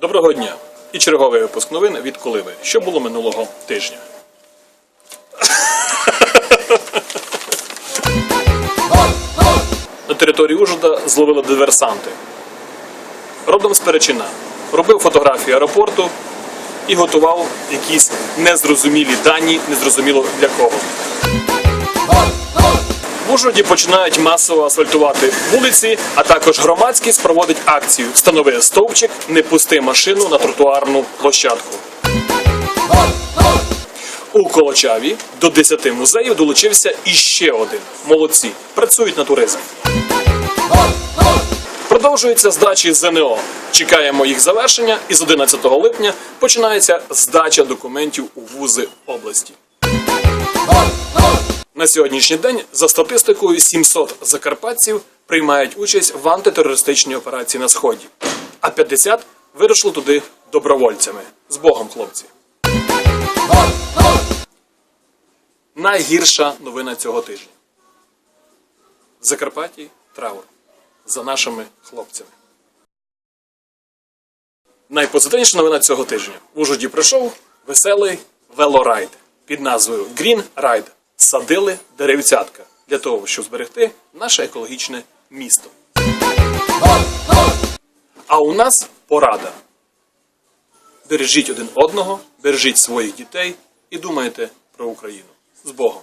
Доброго дня! І черговий випуск новин від Коливи. Що було минулого тижня? На території Ужгорода зловили диверсанти. Родом з Перечина. Робив фотографії аеропорту і готував якісь незрозумілі дані, незрозуміло для кого. Ужгороді починають масово асфальтувати вулиці, а також громадськість проводить акцію Встанови стовпчик, не пусти машину на тротуарну площадку. У Колочаві до 10 музеїв долучився іще один. Молодці. Працюють на туризм. Продовжується здачі ЗНО. Чекаємо їх завершення, і з 11 липня починається здача документів у вузи області. На сьогоднішній день, за статистикою, 700 закарпатців приймають участь в антитерористичній операції на сході, а 50 вирушили туди добровольцями. З Богом, хлопці. Найгірша новина цього тижня. В Закарпатті траур за нашими хлопцями. Найпозитивніша новина цього тижня. В Ужгороді пройшов веселий велорайд під назвою Green Ride. Садили деревцятка для того, щоб зберегти наше екологічне місто. А у нас порада. Бережіть один одного, бережіть своїх дітей і думайте про Україну. З Богом!